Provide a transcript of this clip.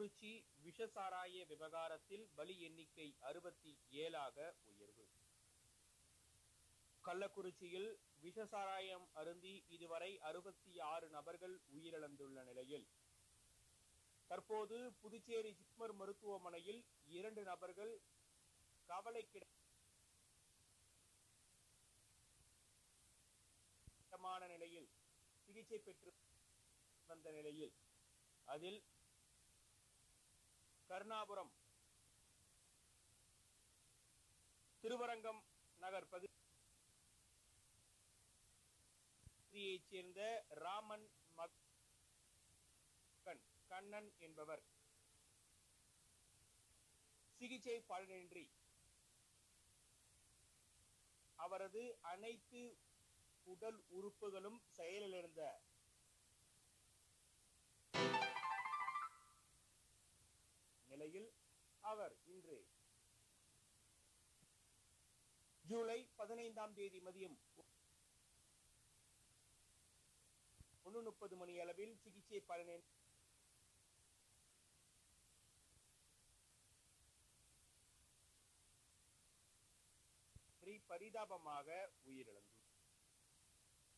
கள்ளக்குறிச்சி விஷசாராய விவகாரத்தில் பலி எண்ணிக்கை அறுபத்தி ஏழாக உயர்வு. கள்ளக்குறிச்சியில் விஷசாராயம் அருந்தி இதுவரை அறுபத்தி ஆறு நபர்கள் உயிரிழந்துள்ள நிலையில் தற்போது புதுச்சேரி ஜிப்மர் மருத்துவமனையில் இரண்டு நபர்கள் கவலைக்கிடமான நிலையில் சிகிச்சை பெற்று வந்த நிலையில் அதில் கருணாபுரம். திருவரங்கம் நகர் பகுதியைச் சேர்ந்த ராமன் மகன் கண்ணன் என்பவர். சிகிச்சை பலனின்றி அவரது அனைத்து உடல் உறுப்புகளும் செயலிழந்த நிலையில் அவர் இன்று ஜூலை பதினைந்தாம் தேதி மதியம் ஒன்று முப்பது மணி அளவில் சிகிச்சை பலனை பரிதாபமாக உயிரிழந்துள்ளார்